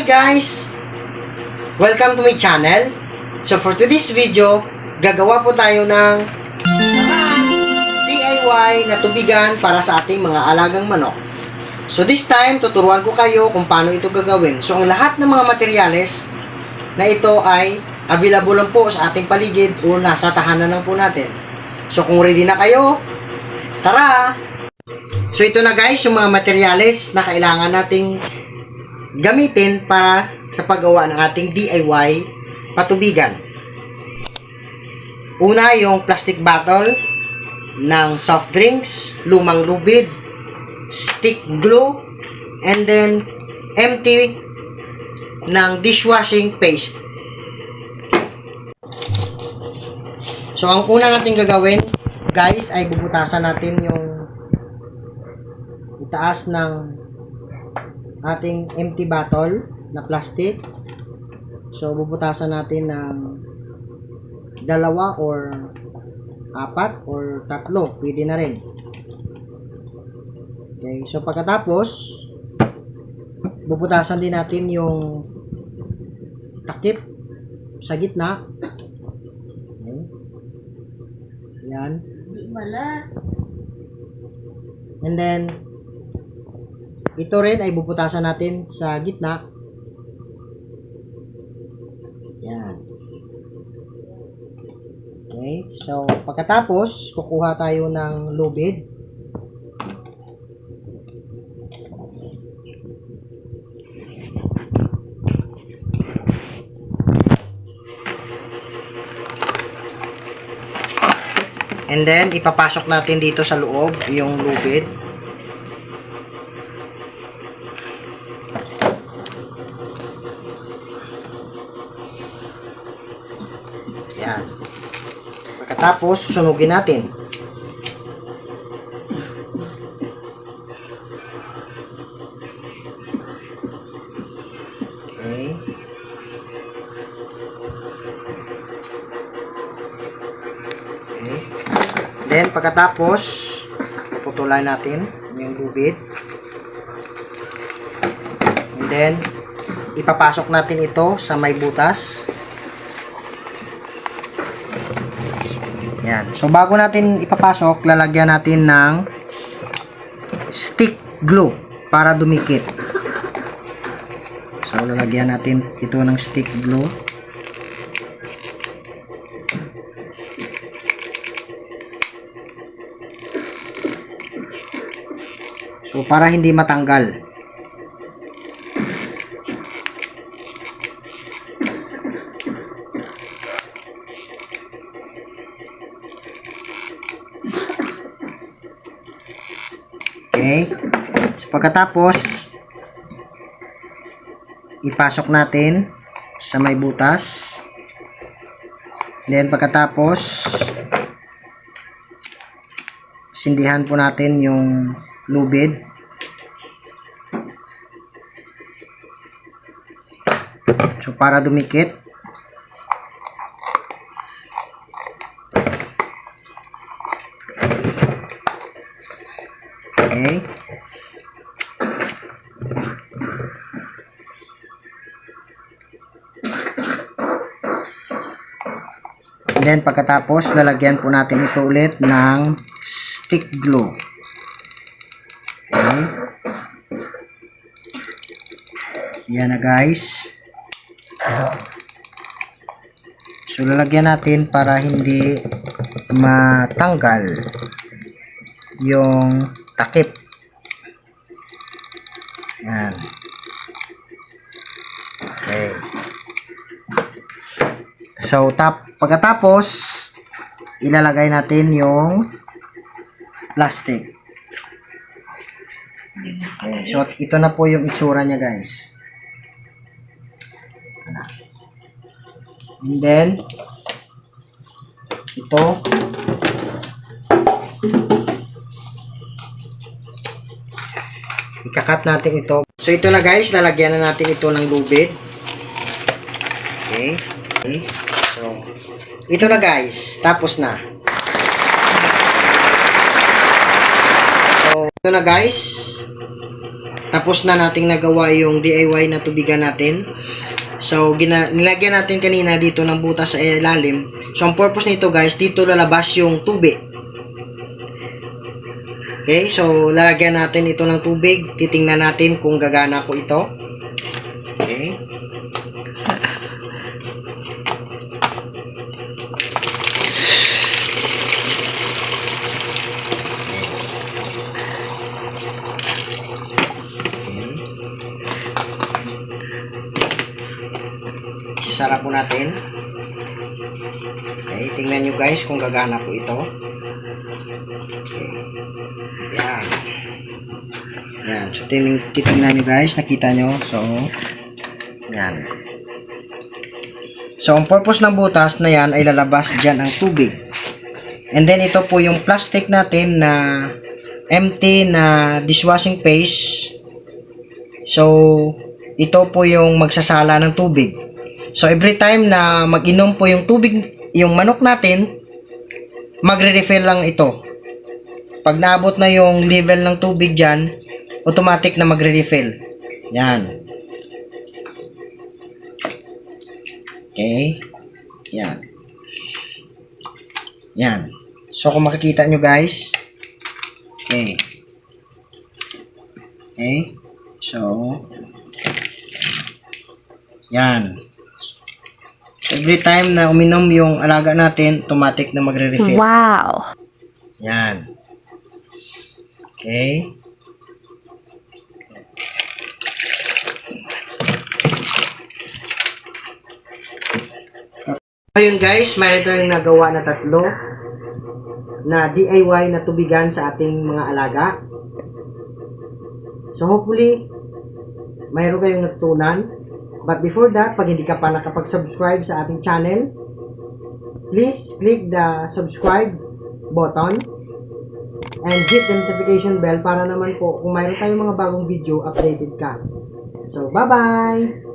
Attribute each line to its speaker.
Speaker 1: Hi guys! Welcome to my channel. So for today's video, gagawa po tayo ng DIY na tubigan para sa ating mga alagang manok. So this time, tuturuan ko kayo kung paano ito gagawin. So ang lahat ng mga materyales na ito ay available lang po sa ating paligid o nasa tahanan lang po natin. So kung ready na kayo, tara! So ito na guys, yung mga materyales na kailangan nating gamitin para sa paggawa ng ating DIY patubigan. Una, yung plastic bottle ng soft drinks, lumang lubid, stick glue, and then empty ng dishwashing paste. So, ang una natin gagawin, guys, ay bubutasan natin yung itaas ng ating empty bottle na plastic. So, bubutasan natin ng dalawa or apat or tatlo. Pwede na rin. Okay. So, pagkatapos, bubutasan din natin yung takip sa gitna. Okay. Yan.
Speaker 2: Wala.
Speaker 1: And then, ito rin ay bubutasan natin sa gitna. Yan. Okay. So, pagkatapos, kukuha tayo ng lubid. And then, ipapasok natin dito sa loob yung lubid. Yan. Pagkatapos, susunugin natin. Okay. Okay. Then, pagkatapos, putulan natin yung lubid. And then, ipapasok natin ito sa may butas. So, bago natin ipapasok, lalagyan natin ng stick glue para dumikit. So, lalagyan natin ito ng stick glue. So, para hindi matanggal. Okay. So, pagkatapos, ipasok natin sa may butas. Then, pagkatapos, sindihan po natin yung lubid. So, para dumikit. Okay. And then pagkatapos, lalagyan po natin ito ulit ng stick glue. Okay. Yan na guys. So lalagyan natin para hindi matanggal yung takip. Yan. Okay. So, tap, pagkatapos, ilalagay natin yung plastic. Okay, so ito na po yung itsura niya guys. And then, ito, ikakat natin ito. So ito na guys, lalagyan na natin ito ng lubid. Okay. okay. So, ito na guys, tapos na. So, Ito na guys. Tapos na nating nagawa yung DIY na tubigan natin. So, gina nilagyan natin kanina dito ng butas sa ilalim. So, ang purpose nito guys, dito lalabas yung tubig. Okay, so lalagyan natin ito ng tubig. Titingnan natin kung gagana ko ito. Okay. Isasara po natin. Okay, tingnan nyo guys kung gagana po ito. Yan. Yan. So, titing titingnan nyo guys. Nakita nyo. So, yan. So, ang purpose ng butas na yan ay lalabas dyan ang tubig. And then, ito po yung plastic natin na empty na dishwashing paste. So, ito po yung magsasala ng tubig. So, every time na mag-inom po yung tubig, yung manok natin, magre-refill lang ito. Pag naabot na yung level ng tubig dyan, automatic na magre-refill. Yan. Okay. Yan. Yan. So, kung makikita nyo guys, okay. Okay. So, yan. Every time na uminom yung alaga natin, automatic na magre-refill.
Speaker 2: Wow.
Speaker 1: Yan. Okay. Ayun guys, mayroon tayong nagawa na tatlo na DIY na tubigan sa ating mga alaga. So hopefully, mayroon kayong natutunan. But before that, pag hindi ka pa nakapag-subscribe sa ating channel, please click the subscribe button and hit the notification bell para naman po kung mayroon tayong mga bagong video, updated ka. So, bye-bye!